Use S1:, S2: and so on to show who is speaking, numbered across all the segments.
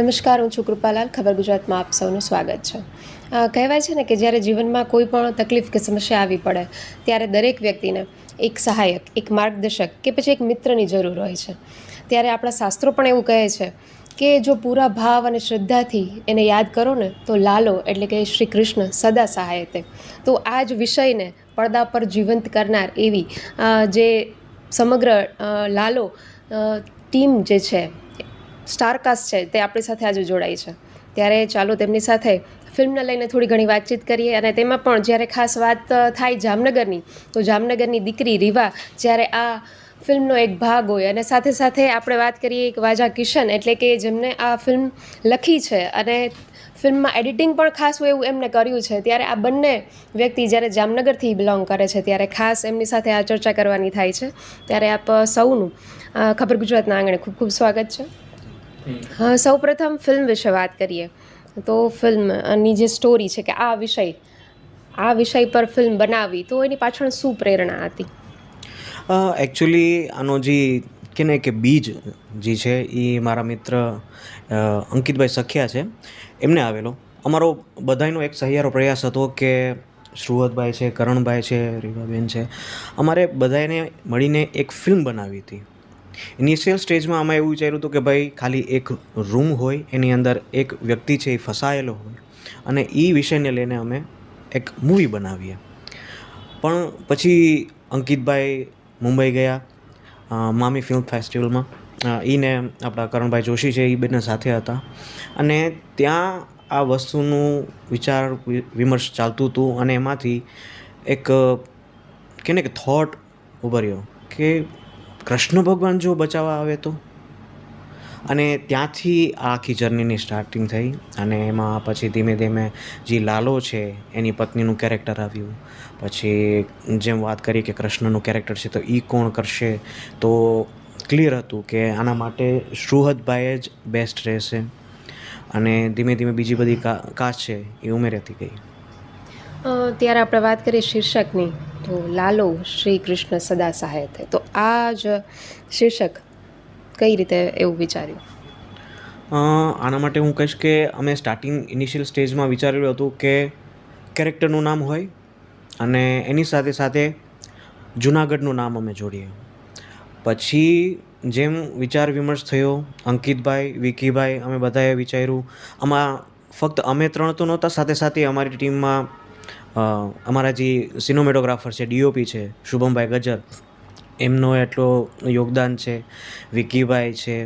S1: નમસ્કાર, હું છું કૃપાલાલ. ખબર ગુજરાતમાં આપ સૌનું સ્વાગત છે. કહેવાય છે ને કે જ્યારે જીવનમાં કોઈ પણ તકલીફ કે સમસ્યા આવી પડે, ત્યારે દરેક વ્યક્તિને એક સહાયક, એક માર્ગદર્શક કે પછી એક મિત્રની જરૂર હોય છે. ત્યારે આપણા શાસ્ત્રો પણ એવું કહે છે કે જો પૂરા ભાવ અને શ્રદ્ધાથી એને યાદ કરો ને, તો લાલો એટલે કે શ્રી કૃષ્ણ સદા સહાય તે. તો આ જ વિષયને પડદા પર જીવંત કરનાર એવી જે સમગ્ર લાલો ટીમ જે છે સ્ટારકાસ્ટ છે, તે આપણી સાથે આજે જોડાઈ છે. ત્યારે ચાલો તેમની સાથે ફિલ્મને લઈને થોડી ઘણી વાતચીત કરીએ અને તેમાં પણ જ્યારે ખાસ વાત થાય જામનગરની, તો જામનગરની દીકરી રીવા જ્યારે આ ફિલ્મનો એક ભાગ હોય અને સાથે સાથે આપણે વાત કરીએ એક વાજા કિશન એટલે કે જેમને આ ફિલ્મ લખી છે અને ફિલ્મમાં એડિટિંગ પણ ખાસ હોય એવું એમને કર્યું છે. ત્યારે આ બંને વ્યક્તિ જ્યારે જામનગરથી બિલોંગ કરે છે, ત્યારે ખાસ એમની સાથે આ ચર્ચા કરવાની થાય છે. ત્યારે આપ સૌનું ખબર ગુજરાતના આંગણે ખૂબ ખૂબ સ્વાગત છે. હા સૌ પ્રથમ ફિલ્મ વિશે વાત કરીએ તો ફિલ્મની જે સ્ટોરી છે કે આ વિષય આ વિષય પર ફિલ્મ બનાવી તો એની પાછળ શું પ્રેરણા હતી?
S2: એકચ્યુઅલી આનો જે કે ને કે બીજ જે છે એ મારા મિત્ર અંકિતભાઈ સખિયા છે એમને આવેલો. અમારો બધાયનો એક સહિયારો પ્રયાસ હતો કે શ્રુવતભાઈ છે કરણભાઈ છે રીવાબેન છે અમારે બધાને મળીને એક ફિલ્મ બનાવી હતી. ઇનિશિયલ સ્ટેજમાં અમે એવું વિચાર્યું હતું કે ભાઈ, ખાલી એક રૂમ હોય, એની અંદર એક વ્યક્તિ છે એ ફસાયેલો હોય. અને એ વિષયને લઈને અમે એક મૂવી બનાવીએ. પણ પછી અંકિતભાઈ મુંબઈ ગયા મામી ફિલ્મ ફેસ્ટિવલમાં એને આપણા કરણભાઈ જોશી છે એ બંને સાથે હતા. અને ત્યાં આ વસ્તુનું વિચાર, વિમર્શ ચાલતું હતું અને એમાંથી એક કે ને કે થોટ ઉભર્યો કે કૃષ્ણ ભગવાન જો બચાવવા આવે તો? અને ત્યાંથી આખી જર્નીની સ્ટાર્ટિંગ થઈ અને એમાં પછી ધીમે ધીમે જે લાલો છે, એની પત્નીનું કેરેક્ટર આવ્યું. પછી જેમ વાત કરી કે કૃષ્ણનું કેરેક્ટર છે, તો એ કોણ કરશે? તો ક્લિયર હતું કે આના માટે સુહદભાઈ જ બેસ્ટ રહેશે. અને ધીમે ધીમે બીજી બધી કા કાસ્ટ છે, એ ઉમેરાતી ગઈ.
S1: ત્યારે આપણે વાત કરીએ શીર્ષકની. લાલો શ્રી કૃષ્ણ સદા સહાય તે આ જ શીર્ષક કઈ રીતે એવું વિચાર્યું?
S2: આના માટે હું કહીશ કે અમે સ્ટાર્ટિંગ ઇનિશિયલ સ્ટેજમાં વિચાર્યું હતું કે કેરેક્ટરનું નામ હોય અને એની સાથે સાથે જુનાગઢનું નામ અમે જોડીએ. પછી જેમ વિચાર વિમર્શ થયો, અંકિતભાઈ, વિકીભાઈ, અમે બધાએ વિચાર્યું. આમાં ફક્ત અમે ત્રણ તો નહોતા, સાથે સાથે અમારી ટીમમાં અમારા જે સિનોમેટોગ્રાફર છે, ડીઓપી છે, શુભમભાઈ ગજર એમનો એટલો યોગદાન છે. વિકીભાઈ છે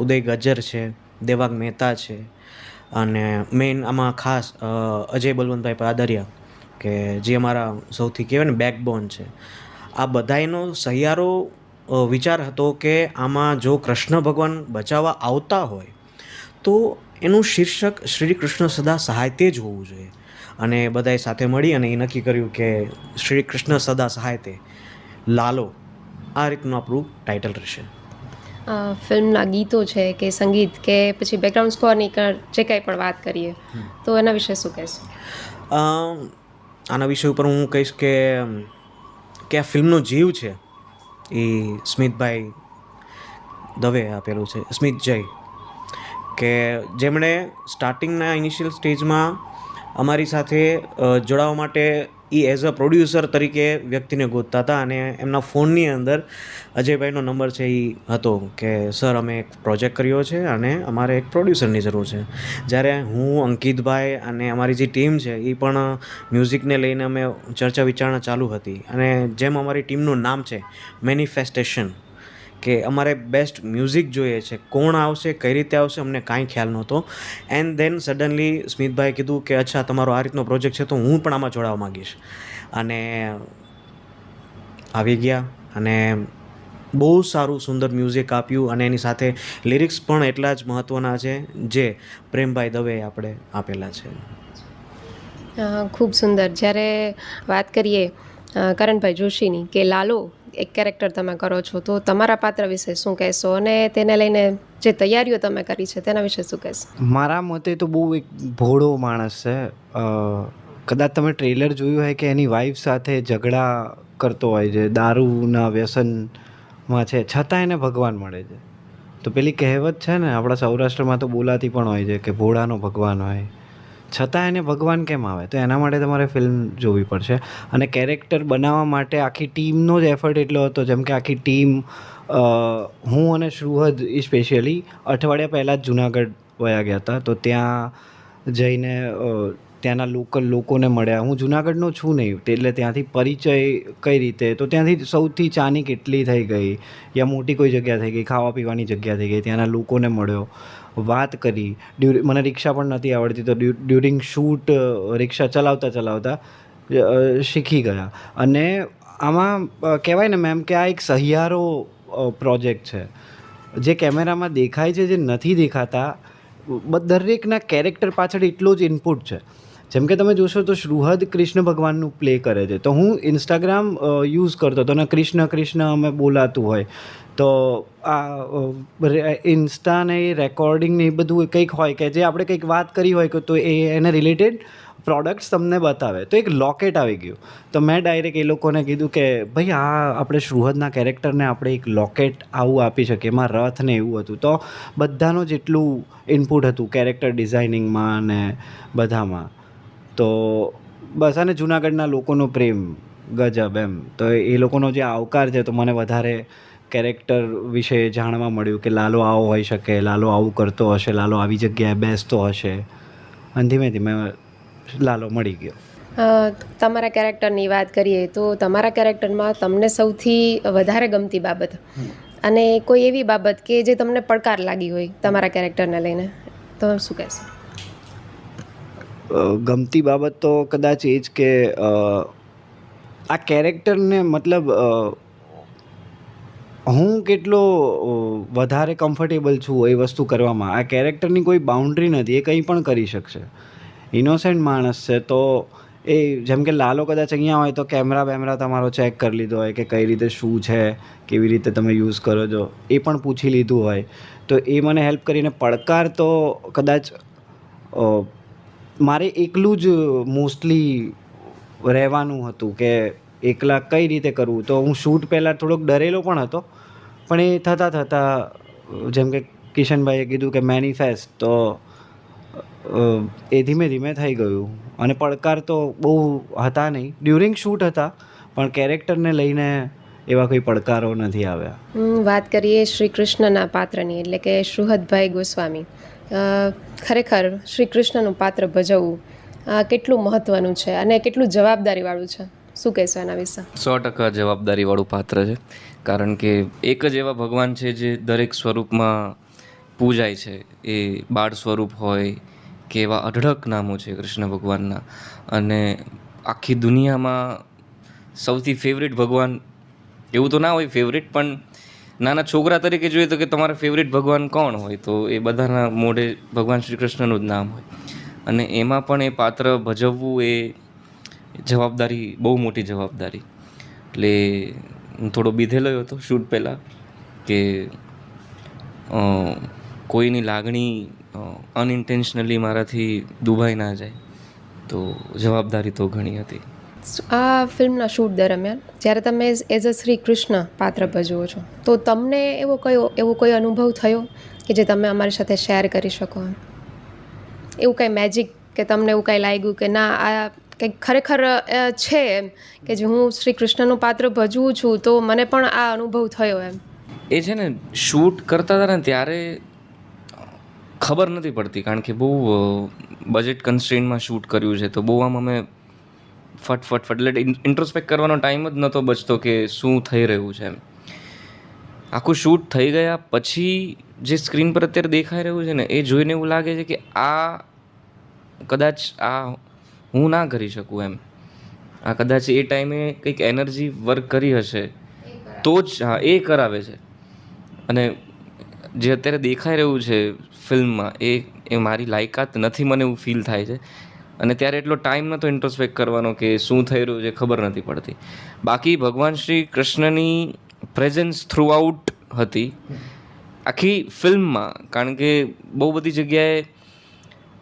S2: ઉદય ગજ્જર છે, દેવાંગ મહેતા છે. અને મેઇન આમાં ખાસ અજય બલવંતભાઈ પાદરિયા, કે જે અમારા સૌથી કહેવાય ને બેકબોન છે. આ બધાયનો સહિયારો વિચાર હતો કે આમાં જો કૃષ્ણ ભગવાન બચાવવા આવતા હોય, તો એનું શીર્ષક શ્રી કૃષ્ણ સદા સહાય તે જ હોવું જોઈએ. અને બધાએ સાથે મળી અને એ નક્કી કર્યું કે શ્રી કૃષ્ણ સદા સહાય તે લાલો. આ રીતનું આપણું ટાઇટલ રહેશે.
S1: ફિલ્મના ગીતો છે કે સંગીત કે પછી બેકગ્રાઉન્ડ સ્કોરની જે કાંઈ પણ વાત કરીએ તો એના વિશે શું કહેશો?
S2: આના વિષય ઉપર હું કહીશ કે કે આ ફિલ્મનો જીવ છે એ સ્મિતભાઈ દવે આપેલું છે સ્મિત જય. કે જેમણે સ્ટાર્ટિંગના ઇનિશિયલ સ્ટેજમાં અમારી સાથે જોડાવા માટે એ એઝ અ પ્રોડ્યુસર તરીકે વ્યક્તિને ગોતતા હતા અને એમના ફોનની અંદર અજયભાઈનો નંબર છે એ હતો કે, સર, અમે એક પ્રોજેક્ટ કર્યો છે અને અમારે એક પ્રોડ્યુસરની જરૂર છે. જ્યારે હું, અંકિતભાઈ અને અમારી જે ટીમ છે એ પણ મ્યુઝિકને લઈને અમે ચર્ચા વિચારણા ચાલુ હતી અને જેમ અમારી ટીમનું નામ છે મેનિફેસ્ટેશન કે અમારે બેસ્ટ મ્યુઝિક જોઈએ છે, કોણ આવશે, કઈ રીતે આવશે, અમને કાંઈ ખ્યાલ નહોતો. એન્ડ દેન સડનલી સ્મિતભાઈ કીધું કે, અચ્છા, તમારો આ રીતનો પ્રોજેક્ટ છે તો હું પણ આમાં જોડાવા માંગીશ. અને આવી ગયા અને બહુ સારું સુંદર મ્યુઝિક આપ્યું અને એની સાથે લિરિક્સ પણ એટલા જ મહત્ત્વના છે જે પ્રેમભાઈ દવે આપણે આપેલા છે.
S1: ખૂબ સુંદર. જ્યારે વાત કરીએ કરણભાઈ જોશીની કે લાલો એક કેરેક્ટર તમે કરો છો, તો તમારા પાત્ર વિશે શું કહેશો? અને તેને લઈને જે તૈયારીઓ તમે કરી છે, તેના વિશે શું કહેશો?
S3: મારા મતે તો બહુ એક ભોળો માણસ છે. કદાચ તમે ટ્રેલર જોયું હોય કે એની વાઈફ સાથે ઝઘડા કરતો હોય છે, દારૂના વ્યસનમાં છે, છતાં એને ભગવાન મળે છે. તો પેલી કહેવત છે ને, આપણા સૌરાષ્ટ્રમાં તો બોલાતી પણ હોય છે કે ભોળાનો ભગવાન હોય. છતાં એને ભગવાન કેમ આવે? તો એના માટે તમારે ફિલ્મ જોવી પડશે. અને કેરેક્ટર બનાવવા માટે આખી ટીમનો જ એફર્ટ એટલો હતો, જેમ કે આખી ટીમ હું અને શ્રુહદ સ્પેશિયલી અઠવાડિયા પહેલાં જ જુનાગઢ વયા ગયા હતા. તો ત્યાં જઈને ત્યાંના લોકલ લોકોને મળ્યા. હું જુનાગઢનો છું નહીં, એટલે ત્યાંથી પરિચય કઈ રીતે? તો ત્યાંથી સૌથી ચાની કેટલી થઈ ગઈ, યા મોટી કોઈ જગ્યા થઈ ગઈ ખાવા પીવાની જગ્યા થઈ ગઈ, ત્યાંના લોકોને મળ્યો. વાત કરી. ડ્યુ, મને રિક્ષા પણ નથી આવડતી, તો ડ્યુ, ડ્યુરિંગ શૂટ રિક્ષા ચલાવતા ચલાવતા શીખી ગયા. અને આમાં કહેવાય ને મેમ કે આ એક સહિયારો પ્રોજેક્ટ છે. જે કેમેરામાં દેખાય છે, જે નથી દેખાતા દરેકના કેરેક્ટર પાછળ એટલો જ ઇનપુટ છે. જેમ કે તમે જોશો તો શ્રુહદ કૃષ્ણ ભગવાનનું પ્લે કરે છે. તો હું ઇન્સ્ટાગ્રામ યુઝ કરતો હતો ને કૃષ્ણ કૃષ્ણ અમે બોલાતું હોય. તો આ ઇન્સ્ટા ને એ રેકોર્ડિંગ ને એ બધું કંઈક હોય કે જે આપણે કંઈક વાત કરી હોય કે તો એ એને રિલેટેડ પ્રોડક્ટ્સ તમને બતાવે. તો એક લોકેટ આવી ગયું. તો મેં ડાયરેક્ટ એ લોકોને કીધું કે, ભાઈ, આ આપણે શ્રુહદના કેરેક્ટરને આપણે એક લોકેટ આવું આપી શકીએ. એમાં રથ ને એવું હતું. તો બધાનું જેટલું ઇનપુટ હતું કેરેક્ટર ડિઝાઇનિંગમાં ને બધામાં. તો બસ અને જુનાગઢના લોકોનો પ્રેમ, ગજબ એમ. તો એ લોકોનો જે આવકાર છે, તો મને વધારે કેરેક્ટર વિશે જાણવા મળ્યું કે લાલો આવો હોઈ શકે, લાલો આવું કરતો હશે, લાલો આવી જગ્યાએ બેસતો હશે. અને ધીમે ધીમે લાલો મળી ગયો.
S1: તમારા કેરેક્ટરની વાત કરીએ તો તમારા કેરેક્ટરમાં તમને સૌથી વધારે ગમતી બાબત? અને કોઈ એવી બાબત કે જે તમને પડકાર લાગી હોય તમારા કેરેક્ટરને લઈને? તો શું કહેશો?
S3: ગમતી બાબત તો કદાચ એ જ કે આ કેરેક્ટરને મતલબ હું કેટલો વધારે કમ્ફર્ટેબલ છું એ વસ્તુ કરવામાં. આ કેરેક્ટરની કોઈ બાઉન્ડ્રી નથી, એ કંઈ પણ કરી શકશે. ઇનોસેન્ટ માણસ છે તો એ, જેમ કે લાલો કદાચ અહીંયા હોય તો કેમેરા બેમેરા તમારો ચેક કરી લીધો હોય કે કઈ રીતે શું છે, કેવી રીતે તમે યુઝ કરો છો, એ પણ પૂછી લીધું હોય. તો એ મને હેલ્પ કરીને પડકાર તો કદાચ મારે એકલું જ મોસ્ટલી રહેવાનું હતું કે એકલા કઈ રીતે કરવું? તો હું શૂટ પહેલાં થોડોક ડરેલો પણ હતો, પણ એ થતાં થતાં, જેમ કે કિશનભાઈએ કીધું કે મેનિફેસ્ટ તો એ ધીમે ધીમે થઈ ગયું. અને પડકાર તો બહુ હતા નહીં. ડ્યુરિંગ શૂટ હતા, પણ કેરેક્ટરને લઈને એવા કોઈ પડકારો નથી આવ્યા.
S1: વાત કરીએ શ્રી કૃષ્ણના પાત્રની, એટલે કે સુહદભાઈ ગોસ્વામી. ખરેખર શ્રી કૃષ્ણનું પાત્ર ભજવવું કેટલું મહત્ત્વનું છે અને કેટલું જવાબદારીવાળું છે? શું કહેશો એના વિશે?
S4: સો ટકા જવાબદારીવાળું પાત્ર છે. કારણ કે એક જ એવા ભગવાન છે જે દરેક સ્વરૂપમાં પૂજાય છે. એ બાળ સ્વરૂપ હોય કે એવા અઢળક નામો છે કૃષ્ણ ભગવાનના. અને આખી દુનિયામાં સૌથી ફેવરેટ ભગવાન એવું તો ના હોય ફેવરેટ પણ નાના છોકરા તરીકે જોઈએ તો કે તમારા ફેવરેટ ભગવાન કોણ હોય? તો એ બધાના મોઢે ભગવાન શ્રી કૃષ્ણનું જ નામ હોય. અને એમાં પણ એ પાત્ર ભજવવું એ જવાબદારી, બહુ મોટી જવાબદારી. એટલે હું થોડો બીધેલો હતો શૂટ પહેલાં કે કોઈની લાગણી અનઇન્ટેન્શનલી મારાથી દુભાઈ ના જાય. તો જવાબદારી તો ઘણી હતી.
S1: આ ફિલ્મના શૂટ દરમિયાન, જ્યારે તમે એઝ અ શ્રી કૃષ્ણ પાત્ર ભજવો છો, તો તમને એવો કયો, એવો કોઈ અનુભવ થયો કે જે તમે અમારી સાથે શેર કરી શકો? એવું કાંઈ મેજિક કે તમને એવું કાંઈ લાગ્યું કે ના, આ કંઈક ખરેખર છે એમ, કે જે હું શ્રી કૃષ્ણનું પાત્ર ભજવું છું, તો મને પણ આ અનુભવ થયો એમ?
S4: એ છે ને, શૂટ કરતા હતા ને ત્યારે ખબર નથી પડતી, કારણ કે બહુ બજેટ કન્સ્ટ્રેનમાં શૂટ કર્યું છે, તો બહુ આમ અમે ફટ ફટ ફટ. એટલે ઇન્ટ્રોસ્પેક્ટ કરવાનો ટાઈમ જ નહોતો બચતો કે શું થઈ રહ્યું છે એમ. આખું શૂટ થઈ ગયા પછી જે સ્ક્રીન પર અત્યારે દેખાઈ રહ્યું છે ને એ જોઈને એવું લાગે છે કે આ કદાચ આ હું ના કરી શકું એમ. આ કદાચ એ ટાઈમે કંઈક એનર્જી વર્ક કરી હશે. તો જ હા એ કરાવે છે. અને જે અત્યારે દેખાઈ રહ્યું છે ફિલ્મમાં એ એ મારી લાયકાત નથી મને એવું ફીલ થાય છે. અને ત્યારે એટલો ટાઈમ નહોતો ઇન્ટ્રોસ્પેક્ટ કરવાનો કે શું થઈ રહ્યું છે ખબર નથી પડતી. બાકી ભગવાન શ્રી કૃષ્ણની પ્રેઝન્સ થ્રુઆઉટ હતી. આખી ફિલ્મમાં, કારણ કે બહુ બધી જગ્યાએ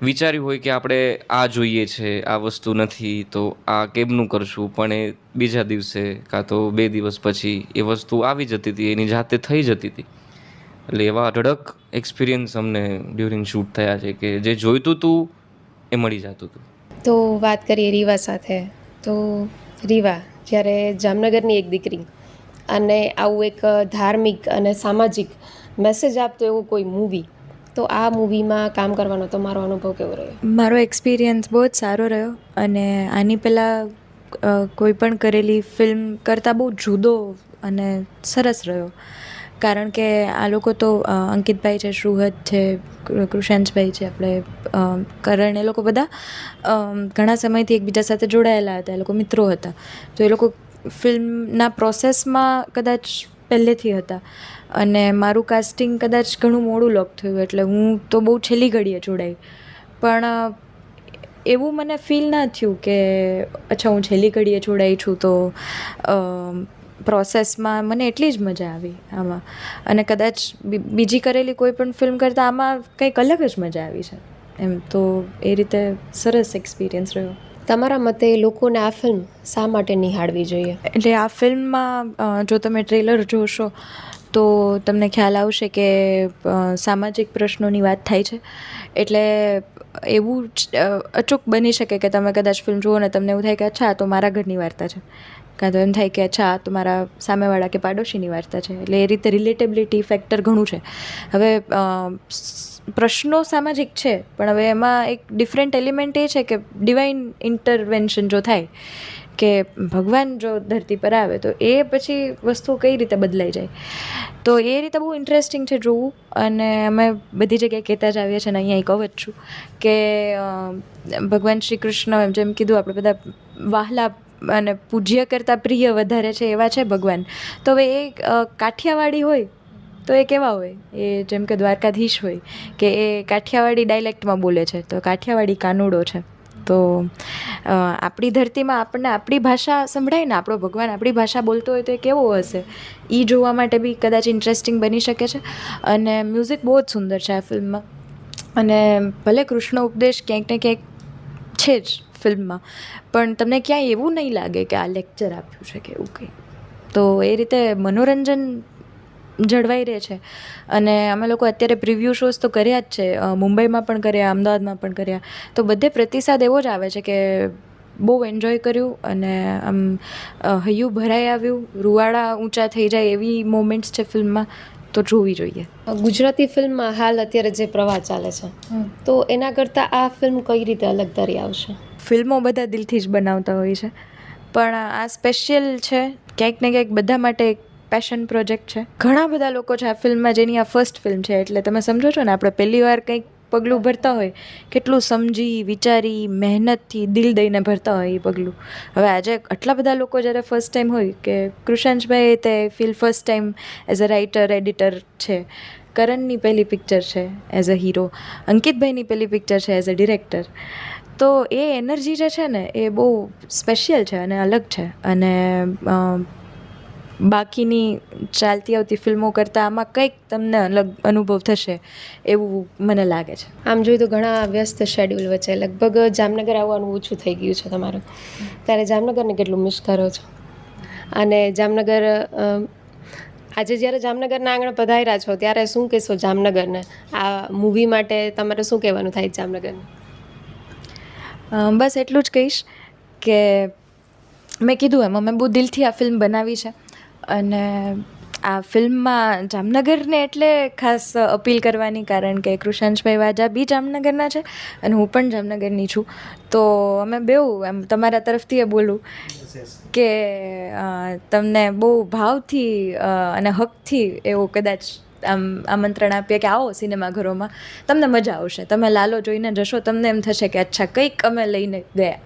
S4: વિચાર્યું હોય કે આપણે આ જોઈએ છે, આ વસ્તુ નથી, તો આ કેમનું કરશું? પણ એ બીજા દિવસે કાં તો બે દિવસ પછી એ વસ્તુ આવી જતી હતી, એની જાતે થઈ જતી હતી. એટલે એવા અઢળક એક્સપિરિયન્સ અમને ડ્યુરિંગ શૂટ થયા છે કે જે જોઈતું હતું એ મળી જતું હતું.
S1: તો વાત કરીએ રીવા સાથે. તો રીવા જ્યારે જામનગરની એક દીકરી અને આવું એક ધાર્મિક અને સામાજિક મેસેજ આપતો એવું કોઈ મૂવી તો આ મૂવીમાં કામ કરવાનો તમારો અનુભવ કેવો રહ્યો?
S5: મારો એક્સપિરિયન્સ બહુ જ સારો રહ્યો અને આની પહેલાં કોઈ પણ કરેલી ફિલ્મ કરતાં બહુ જુદો અને સરસ રહ્યો. કારણ કે આ લોકો તો અંકિતભાઈ છે શ્રુહદ છે કૃષાંશભાઈ છે, આપણે કરણ, એ લોકો બધા ઘણા સમયથી એકબીજા સાથે જોડાયેલા હતા, એ લોકો મિત્રો હતા. તો એ લોકો ફિલ્મના પ્રોસેસમાં કદાચ પહેલેથી હતા. અને મારું કાસ્ટિંગ કદાચ ઘણું મોડું લોક થયું, એટલે હું તો બહુ છેલ્લી ઘડીએ જોડાઈ. પણ એવું મને ફીલ ના થયું કે, અચ્છા, હું છેલ્લી ઘડીએ જોડાઈ છું તો પ્રોસેસમાં મને એટલી જ મજા આવી આમાં. અને કદાચ બીજી કરેલી કોઈ પણ ફિલ્મ કરતાં આમાં કંઈક અલગ જ મજા આવી છે. એમ તો એ રીતે સરસ એક્સપિરિયન્સ રહ્યો.
S1: તમારા મતે લોકોને આ ફિલ્મ શા માટે નિહાળવી જોઈએ?
S5: એટલે આ ફિલ્મમાં જો તમે ટ્રેલર જોશો તો તમને ખ્યાલ આવશે કે સામાજિક પ્રશ્નોની વાત થાય છે. એટલે એવું અચૂક બની શકે કે તમે કદાચ ફિલ્મ જુઓ ને તમને એવું થાય કે અચ્છા આ તો મારા ઘરની વાર્તા છે. કાં તો એમ થાય કે અચ્છા, આ તો મારા સામેવાળા કે પાડોશીની વાર્તા છે. એટલે એ રીતે રિલેટેબિલિટી ફેક્ટર ઘણું છે. હવે પ્રશ્નો સામાજિક છે, પણ હવે એમાં એક ડિફરન્ટ એલિમેન્ટ એ છે કે ડિવાઇન ઇન્ટરવેન્શન જો થાય, કે ભગવાન જો ધરતી પર આવે, તો એ પછી વસ્તુ કઈ રીતે બદલાઈ જાય? તો એ રીતે બહુ ઇન્ટરેસ્ટિંગ છે જોવું, અને અમે બધી જગ્યાએ કહેતા જ આવીએ છીએ, અને અહીંયા કહું જ છું, કે ભગવાન શ્રી કૃષ્ણ જેમ કીધું, આપણે બધા વાહલા અને પૂજ્ય કરતાં પ્રિય વધારે છે એવા છે ભગવાન. તો હવે એ કાઠિયાવાડી હોય તો એ કેવા હોય? એ જેમ કે દ્વારકાધીશ હોય કે એ કાઠિયાવાડી ડાયલેક્ટમાં બોલે છે. તો કાઠિયાવાડી કાનુડો છે. તો આપણી ધરતીમાં આપણને આપણી ભાષા સંભળાય ને, આપણો ભગવાન આપણી ભાષા બોલતો હોય તો એ કેવો હશે? એ જોવા માટે બી કદાચ ઇન્ટરેસ્ટિંગ બની શકે છે. અને મ્યુઝિક બહુ જ સુંદર છે આ ફિલ્મમાં અને ભલે કૃષ્ણ ઉપદેશ ક્યાંક ને ક્યાંક છે જ. ફિલ્મમાં. પણ તમને ક્યાંય એવું નહીં લાગે કે આ લેક્ચર આપ્યું છે કે એવું કંઈ? તો એ રીતે મનોરંજન જળવાઈ રહે છે. અને અમે લોકો અત્યારે પ્રિવ્યૂ શોઝ તો કર્યા જ છે. મુંબઈમાં પણ કર્યા, અમદાવાદમાં પણ કર્યા. તો બધે પ્રતિસાદ એવો જ આવે છે કે બહુ એન્જોય કર્યું અને આમ હૈયું ભરાઈ આવ્યું. રૂવાડા ઊંચા થઈ જાય એવી મોમેન્ટ્સ છે ફિલ્મમાં. તો જોવી જોઈએ.
S1: ગુજરાતી ફિલ્મમાં હાલ અત્યારે જે પ્રવાહ ચાલે છે તો એના કરતાં આ ફિલ્મ કઈ રીતે અલગ તરી આવશે?
S5: ફિલ્મો બધા દિલથી જ બનાવતા હોય છે પણ આ સ્પેશિયલ છે ક્યાંક ને ક્યાંક બધા માટે એક પેશન પ્રોજેક્ટ છે. ઘણા બધા લોકો છે આ ફિલ્મમાં જેની આ ફર્સ્ટ ફિલ્મ છે એટલે તમે સમજો છો ને આપણે પહેલી વાર કંઈક પગલું ભરતા હોય, કેટલું સમજી, વિચારી, મહેનતથી દિલ દઈને ભરતા હોય એ પગલું. હવે આજે આટલા બધા લોકો જ્યારે ફર્સ્ટ ટાઈમ હોય કે કૃષાંશભાઈ તે feel first time as a writer editor છે. કરણની પહેલી પિક્ચર છે એઝ અ હીરો અંકિતભાઈની પહેલી પિક્ચર છે એઝ અ ડિરેક્ટર તો એ એનર્જી જે છે ને એ બહુ સ્પેશિયલ છે અને અલગ છે. અને બાકીની ચાલતી આવતી ફિલ્મો કરતાં આમાં કંઈક તમને અલગ અનુભવ થશે એવું મને લાગે છે.
S1: આમ જોઈએ તો ઘણા વ્યસ્ત શેડ્યુલ વચ્ચે. લગભગ જામનગર આવવાનું ઓછું થઈ ગયું છે તમારું. ત્યારે જામનગરને કેટલું મિસ કરો છો? અને જામનગર આજે જ્યારે જામનગરના આંગણે પધાર્યા છો ત્યારે શું કહેશો જામનગરને? આ મૂવી માટે તમારે શું કહેવાનું થાય જામનગરને?
S5: બસ એટલું જ કહીશ કે મેં કીધું એમ અમે બહુ દિલથી આ ફિલ્મ બનાવી છે. અને આ ફિલ્મમાં જામનગરને એટલે ખાસ અપીલ કરવાની કારણ કે કૃષાંશભાઈ વાજા બી જામનગરના છે અને હું પણ જામનગરની છું. તો અમે બેઉ એમ તમારા તરફથી એ બોલું કે તમને બહુ ભાવથી અને હકથી એવું કદાચ આમ આમંત્રણ આપીએ કે આવો સિનેમાઘરોમાં તમને મજા આવશે. તમે લાલો જોઈને જશો, તમને એમ થશે કે અચ્છા, કંઈક અમે લઈને ગયા.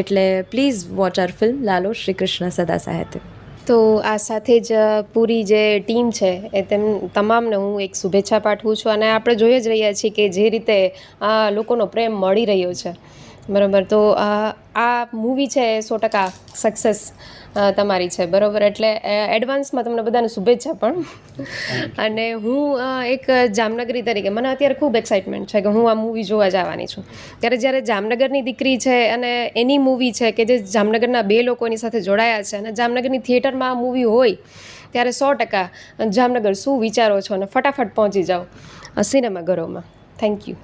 S5: એટલે please watch our film Lalo Shri Krishna સદા સાહિત્ય
S1: તો આ સાથે જ પૂરી જે ટીમ છે એ તેમ તમામને હું એક શુભેચ્છા પાઠવું છું અને આપણે જોઈ જ રહ્યા છીએ કે જે રીતે આ લોકોનો પ્રેમ મળી રહ્યો છે. બરાબર, તો, આ મૂવી છે સો ટકા સક્સેસ તમારી છે. બરાબર? એટલે એડવાન્સમાં તમને બધાને શુભેચ્છા પણ. અને હું એક જામનગરી તરીકે, મને અત્યારે ખૂબ એક્સાઇટમેન્ટ છે કે હું આ મૂવી જોવા જવાની છું. ત્યારે જ્યારે જામનગરની દીકરી છે અને એની મૂવી છે કે જે જામનગરના બે લોકોની સાથે જોડાયા છે અને જામનગરની થિયેટરમાં આ મૂવી હોય, ત્યારે સો ટકા જામનગર શું વિચારો છો અને ફટાફટ પહોંચી જાઓ સિનેમાઘરોમાં થેન્ક યુ